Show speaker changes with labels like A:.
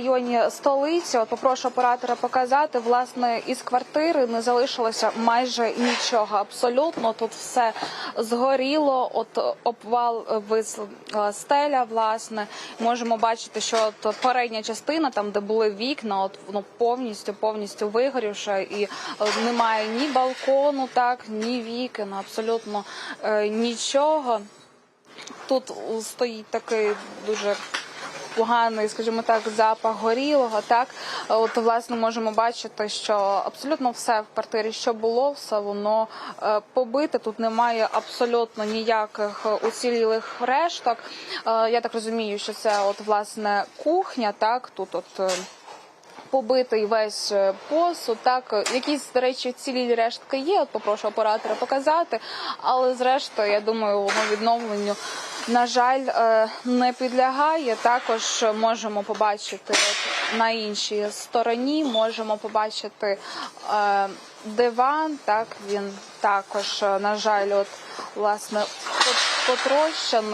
A: районі столиці. От попрошу оператора показати. Власне, із квартири не залишилося майже нічого. Абсолютно тут все згоріло. От обвал е, вис е, стеля. Власне, можемо бачити, що от передня частина, там де були вікна, от воно повністю повністю вигорівше, і е, немає ні балкону, так ні вікон, абсолютно е, нічого. Тут стоїть такий дуже поганий, скажімо так, запах горілого. Так, от власне можемо бачити, що абсолютно все в квартирі, що було, все воно е, побите. Тут немає абсолютно ніяких уцілілих решток. Е, Я так розумію, що це от власне кухня. Так, тут от. е, Побитий весь посуд, так якісь до речі, цілі рештки є. От попрошу оператора показати. Але зрештою, я думаю, воно відновленню на жаль е, не підлягає. Також можемо побачити на іншій стороні, можемо побачити е, диван. Так він також, е, на жаль, от власне пот- потрощений.